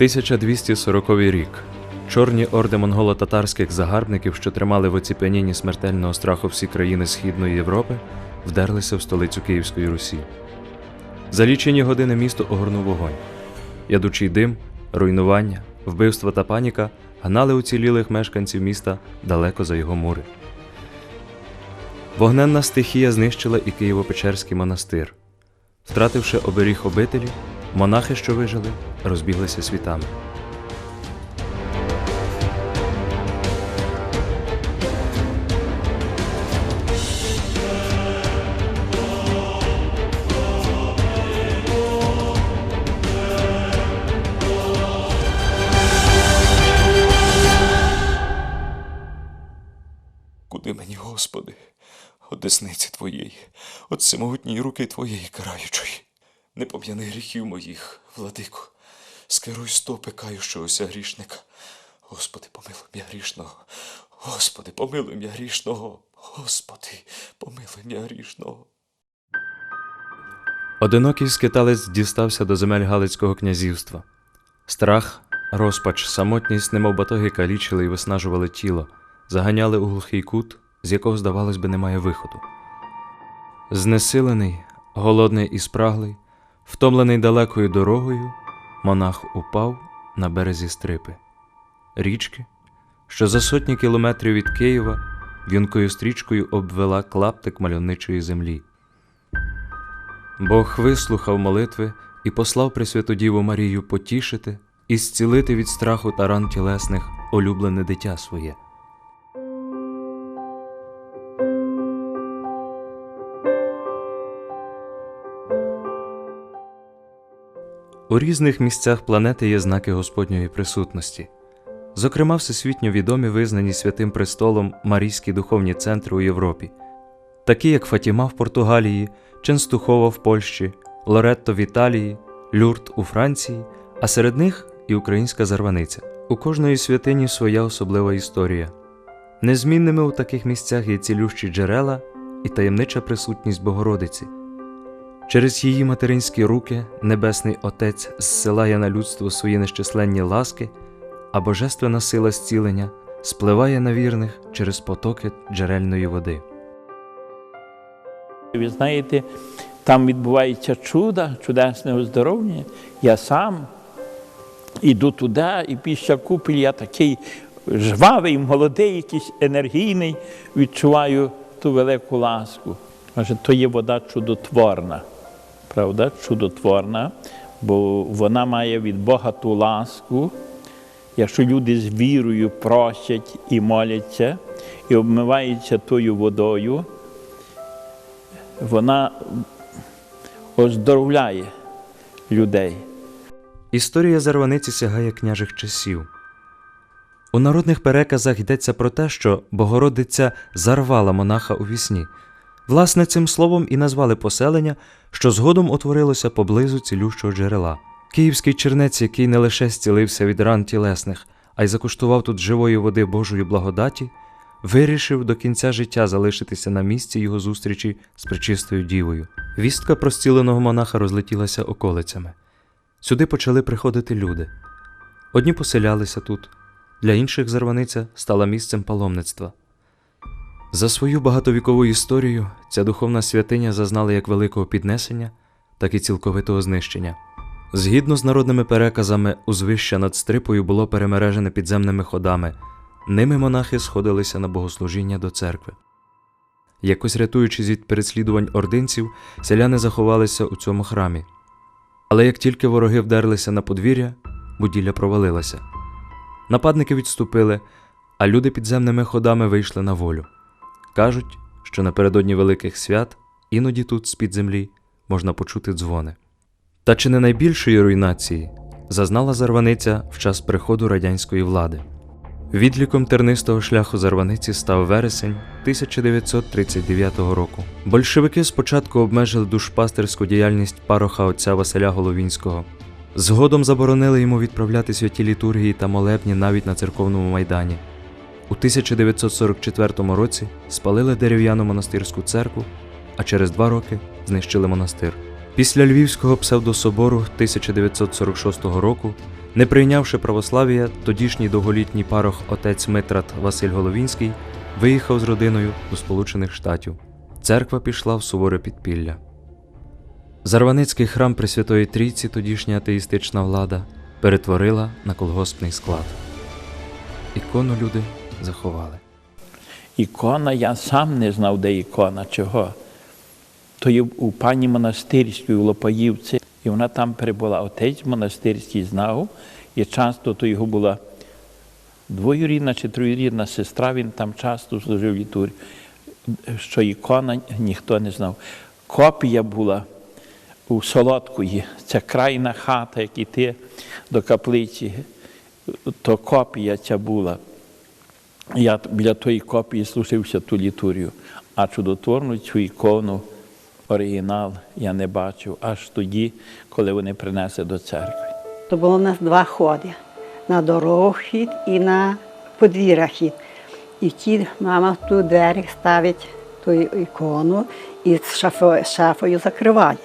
1240 рік. Чорні орди монголо-татарських загарбників, що тримали в оціпенінні смертельного страху всі країни Східної Європи, вдерлися в столицю Київської Русі. За лічені години місто огорнув вогонь. Ядучий дим, руйнування, вбивства та паніка гнали уцілілих мешканців міста далеко за його мури. Вогненна стихія знищила і Києво-Печерський монастир. Втративши оберіг обителі, монахи, що вижили, розбіглися світами. Куди мені, Господи, от десниці Твоєї, от всемогутньої руки Твоєї караючої. Не пом'яни гріхів моїх, владико, скеруй стопи кающогося грішника. Господи, помилуй м'я грішного, Господи, помилуй м'я грішного, Господи, помилуй м'я грішного. Одинокий скиталець дістався до земель Галицького князівства. Страх, розпач, самотність, немов батоги калічили і виснажували тіло, заганяли у глухий кут, з якого, здавалось би, немає виходу. Знесилений, голодний і спраглий, втомлений далекою дорогою, монах упав на березі стрипи, річки, що за сотні кілометрів від Києва в'юнкою стрічкою обвела клаптик мальовничої землі. Бог вислухав молитви і послав Пресвяту Діву Марію потішити і зцілити від страху та ран тілесних улюблене дитя своє. У різних місцях планети є знаки Господньої присутності. Зокрема, всесвітньо відомі визнані святим престолом Марійські духовні центри у Європі, такі як Фатіма в Португалії, Ченстухова в Польщі, Лоретто в Італії, Люрт у Франції, а серед них і українська зарваниця. У кожної святині своя особлива історія. Незмінними у таких місцях є цілющі джерела і таємнича присутність Богородиці. Через її материнські руки Небесний Отець зсилає на людство свої нещисленні ласки, а божественна сила зцілення спливає на вірних через потоки джерельної води. Ви знаєте, там відбувається чудо, чудесне оздоровлення. Я сам іду туди, і після купель я такий жвавий, молодий, якийсь енергійний, відчуваю ту велику ласку. Каже, то є вода чудотворна. Правда, чудотворна, бо вона має від Бога ту ласку. Якщо люди з вірою просять і моляться, і обмиваються тою водою, вона оздоровляє людей. Історія зарваниці сягає княжих часів. У народних переказах йдеться про те, що Богородиця зарвала монаха у вісні. Власне, цим словом і назвали поселення, що згодом утворилося поблизу цілющого джерела. Київський чернець, який не лише зцілився від ран тілесних, а й закуштував тут живої води Божої благодаті, вирішив до кінця життя залишитися на місці його зустрічі з пречистою дівою. Вістка про зціленого монаха розлетілася околицями. Сюди почали приходити люди. Одні поселялися тут, для інших зарваниця стала місцем паломництва. За свою багатовікову історію ця духовна святиня зазнала як великого піднесення, так і цілковитого знищення. Згідно з народними переказами, узвище над стрипою було перемережене підземними ходами, ними монахи сходилися на богослужіння до церкви. Якось рятуючись від переслідувань ординців, селяни заховалися у цьому храмі. Але як тільки вороги вдерлися на подвір'я, будівля провалилася. Нападники відступили, а люди підземними ходами вийшли на волю. Кажуть, що напередодні великих свят іноді тут, з-під землі, можна почути дзвони. Та чи не найбільшої руйнації зазнала зарваниця в час приходу радянської влади. Відліком тернистого шляху зарваниці став вересень 1939 року. Большевики спочатку обмежили душпастерську діяльність пароха отця Василя Головінського. Згодом заборонили йому відправляти святі літургії та молебні навіть на церковному майдані. У 1944 році спалили дерев'яну монастирську церкву, а через два роки знищили монастир. Після Львівського псевдособору 1946 року Не прийнявши православ'я, тодішній довголітній парох отець Митрат Василь Головінський виїхав з родиною до Сполучених Штатів. Церква пішла в суворе підпілля. Зарваницький храм Пресвятої Трійці, тодішня атеїстична влада, перетворила на колгоспний склад. Ікону люди заховали. Ікона, я сам не знав, де ікона, чого. То є у пані монастирській у Лопаївці, і вона там перебула. Отець монастирський знав, і часто то його була двоюрідна чи троюрідна сестра, він там часто служив літурі, що ікона ніхто не знав. Копія була у Солодкої, це крайна хата, як іти до каплиці, то копія ця була. Я біля тої копії служився ту літурію, а чудотворну цю ікону, оригінал, я не бачив аж тоді, коли вони принесли до церкви. То було у нас два ходи. На дорогу хід і на подвір'я хід. І ті мама в ту двері ставить ту ікону і з шафою закриває.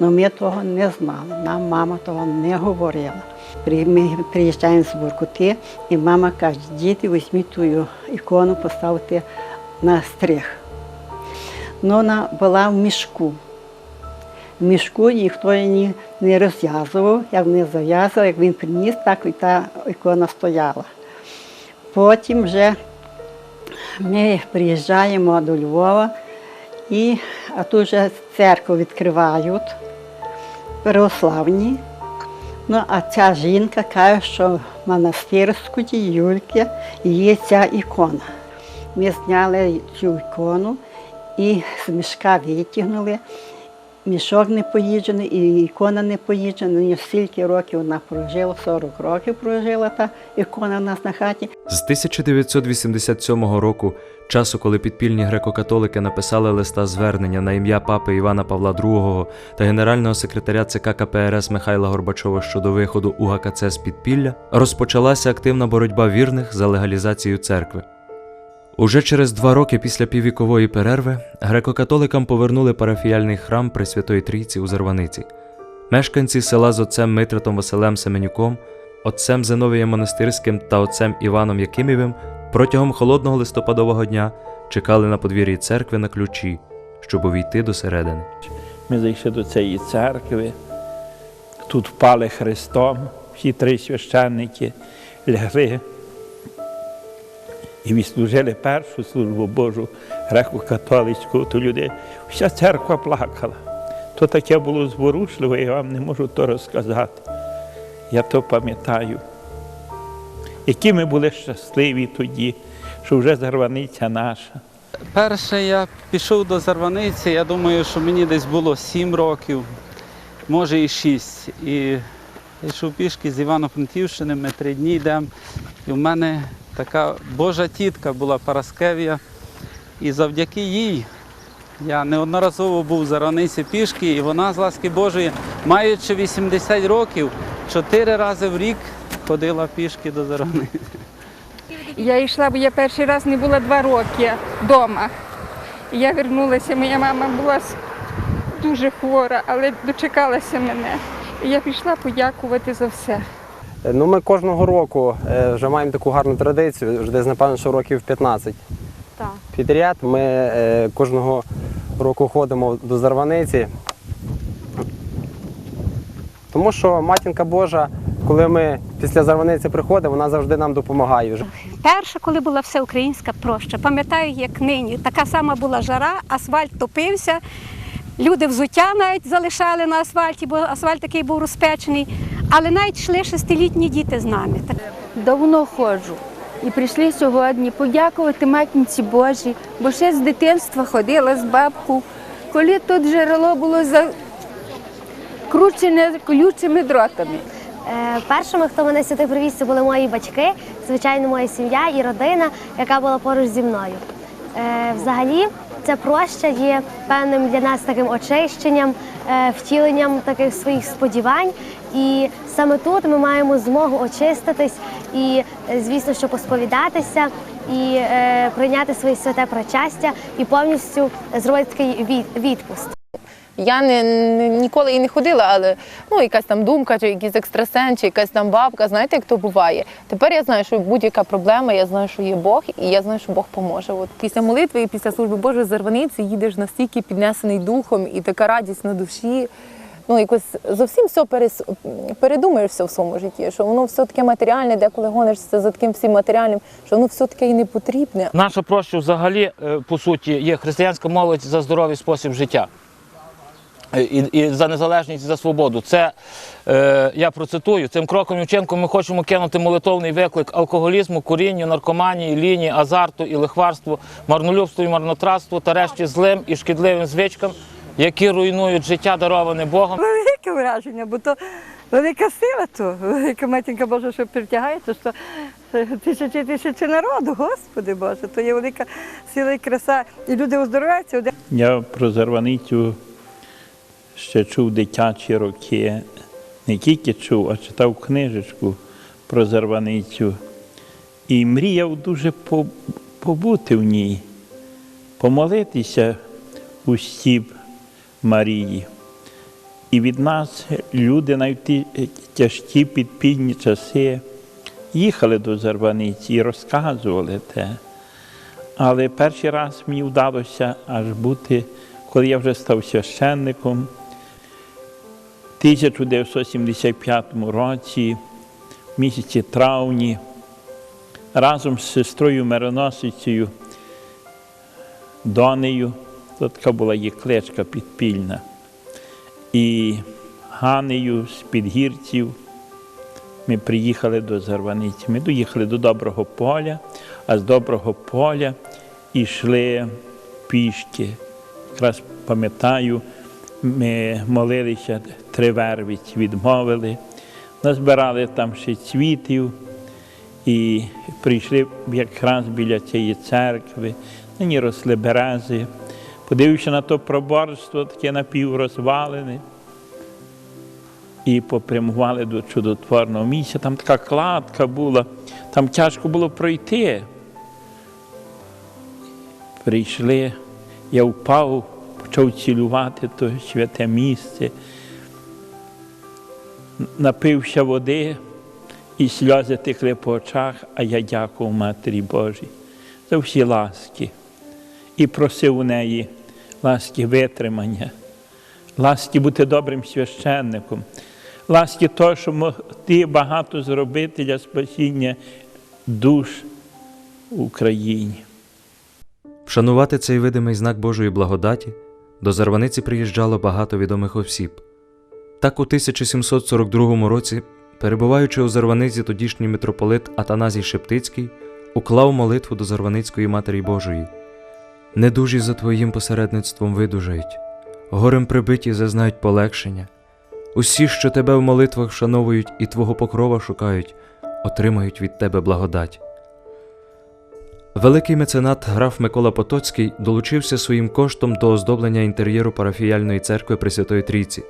Ну ми того не знали. Нам мама того не говорила. Ми приїжджаємо з Буркути, і мама каже, діти, візьміть ту ікону, поставте на стрих. Ну, вона була в мішку. В мішку ніхто її не розв'язував. Як не зав'язував, як він приніс, так і та ікона стояла. Потім вже ми приїжджаємо до Львова, і, а тут вже церкву відкривають православні. Ну, а ця жінка каже, що в монастирській Юльки є ця ікона. Ми зняли цю ікону і з мішка витягнули. Мішок не поїджений, і ікона не поїджена. Ну, Стільки років вона прожила, 40 років прожила та ікона в нас на хаті. З 1987 року, часу, коли підпільні греко-католики написали листа звернення на ім'я папи Івана Павла II та генерального секретаря ЦК КПРС Михайла Горбачова щодо виходу УГКЦ з підпілля, розпочалася активна боротьба вірних за легалізацію церкви. Уже через два роки після піввікової перерви греко-католикам повернули парафіяльний храм Пресвятої Трійці у Зарваниці. Мешканці села з отцем Митратом Василем Семенюком, отцем Зиновієм Монастирським та отцем Іваном Якимівим протягом холодного листопадового дня чекали на подвір'ї церкви на ключі, щоб увійти до середини. Ми зайшли до цієї церкви, тут впали Христом, всі три священники лягли і відслужили першу службу Божу греко-католицьку, то люди, вся церква плакала. То таке було зворушливе, я вам не можу то розказати. Я то пам'ятаю. Які ми були щасливі тоді, що вже зарваниця наша. Перше я пішов до Зарваниці, я думаю, що мені десь було 7 років, може і 6. І я йшов пішки з Івано-Франківщини, ми три дні йдемо. І в мене така Божа тітка була Параскевія. І завдяки їй я неодноразово був в Зарваниці пішки, і вона з ласки Божої, маючи 80 років, чотири рази в рік ходила пішки до Зарваниці. Я йшла, бо я перший раз не була два роки вдома. Я вернулася, моя мама була дуже хвора, але дочекалася мене. І я пішла подякувати за все. Ну, ми кожного року е, вже маємо таку гарну традицію, вже десь, напевно, що років 15 Так. підряд. Ми е, кожного року ходимо до Зарваниці. Тому що матінка Божа, коли ми після Зарваниці приходимо, вона завжди нам допомагає. Вже Перша, коли була всеукраїнська проща, пам'ятаю, як нині. Така сама була жара, асфальт топився. Люди взуття навіть залишали на асфальті, бо асфальт такий був розпечений. Але навіть йшли шестилітні діти з нами. Давно ходжу. І прийшли сьогодні подякувати матінці Божій, бо ще з дитинства ходила з бабку. Коли тут джерело було закручене колючими дротами. Е, Першими, хто мене сюди привіз, це були мої батьки, звичайно, моя сім'я і родина, яка була поруч зі мною. Е, Взагалі, ця проща є певним для нас таким очищенням, е, втіленням таких своїх сподівань. І саме тут ми маємо змогу очиститись і, е, звісно, що посповідатися і е, прийняти своє святе причастя і повністю зробити такий відпуст. Я не, не- ніколи і не ходила, але ну, якась там думка, чи якийсь екстрасенс, чи якась там бабка, знаєте, як то буває. Тепер я знаю, що будь-яка проблема, я знаю, що є Бог, і я знаю, що Бог поможе. От після молитви і після служби Божої зарваниці їдеш настільки піднесений духом і така радість на душі. Ну, якось зовсім все перес... передумаєш все в своєму житті, що воно все таке матеріальне, деколи гонишся за таким всім матеріальним, що воно все таке і не потрібне. Наша проща взагалі, е, по суті, є християнська молодь за здоровий спосіб життя. Е, І, і за незалежність, і за свободу. Це е, я процитую: цим кроком і вчинком ми хочемо кинути молитовний виклик алкоголізму, курінню, наркоманії, лінії, азарту і лихварству, марнолюбству і марнотратству та решті злим і шкідливим звичкам, які руйнують життя, дароване Богом. Велике враження, бо то велика сила, то велика матінка Божа, що притягає, то що тисячі тисячі народу, Господи Боже, то є велика сила і краса. І люди оздоровляються. Я про Зарваницю ще чув дитячі роки. Не тільки чув, а читав книжечку про Зарваницю. І мріяв дуже побути в ній, помолитися у стіп Марії. І від нас люди навіть тяжкі підпільні часи їхали до Зарваниці і розказували те. Але перший раз мені вдалося аж бути, коли я вже став священником. В 1975 році, в місяці травні, разом з сестрою мироносицею Донею, то така була її кличка підпільна, і Ганею з підгірців ми приїхали до Зарваниці. Ми доїхали до Доброго поля, а з Доброго поля йшли пішки. Якраз пам'ятаю, ми молилися три вервиці, відмовили, назбирали там ще цвітів і прийшли якраз біля цієї церкви, на ній росли берези. Подивився на то проборство, таке напіврозвалене, і попрямували до чудотворного місця. Там така кладка була, там тяжко було пройти. Прийшли, я впав, почав цілувати то святе місце, напився води, і сльози текли по очах, а я дякував Матері Божій за всі ласки. І просив у неї ласки витримання, ласки бути добрим священником, ласки того, що ти багато зробити для спасіння душ в Україні. Вшанувати цей видимий знак Божої благодаті до Зарваниці приїжджало багато відомих осіб. Так у 1742 році, перебуваючи у Зарваниці, тодішній митрополит Атаназій Шептицький уклав молитву до Зарваницької Матері Божої. Недужі за Твоїм посередництвом видужають, горем прибиті зазнають полегшення. Усі, що тебе в молитвах вшановують і Твого покрова шукають, отримають від Тебе благодать. Великий меценат граф Микола Потоцький долучився своїм коштом до оздоблення інтер'єру парафіяльної церкви Пресвятої Трійці.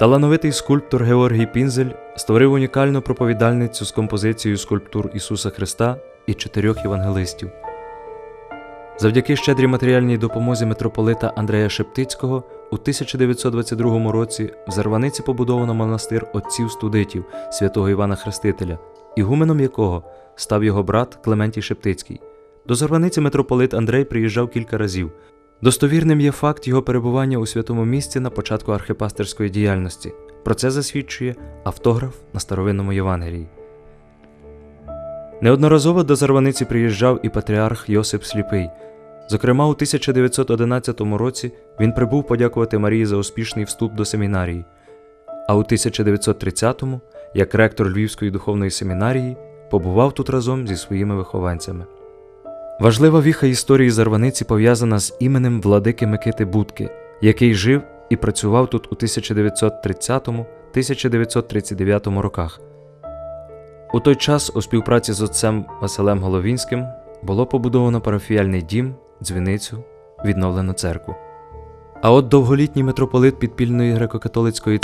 Талановитий скульптор Георгій Пінзель створив унікальну проповідальницю з композицією скульптур Ісуса Христа і чотирьох євангелистів. Завдяки щедрій матеріальній допомозі митрополита Андрея Шептицького у 1922 році в Зарваниці побудовано монастир отців студитів святого Івана Хрестителя, ігуменом якого став його брат Клементій Шептицький. До Зарваниці митрополит Андрей приїжджав кілька разів. Достовірним є факт його перебування у святому місці на початку архипастерської діяльності. Про це засвідчує автограф на старовинному Євангелії. Неодноразово до Зарваниці приїжджав і патріарх Йосип Сліпий. Зокрема, у 1911 році він прибув подякувати Марії за успішний вступ до семінарії, а у 1930-му, як ректор Львівської духовної семінарії, побував тут разом зі своїми вихованцями. Важлива віха історії Зарваниці пов'язана з іменем владики Микити Будки, який жив і працював тут у 1930-1939 роках. У той час у співпраці з отцем Василем Головінським було побудовано парафіяльний дім, дзвіницю, відновлено церкву. А от довголітній митрополит підпільної греко-католицької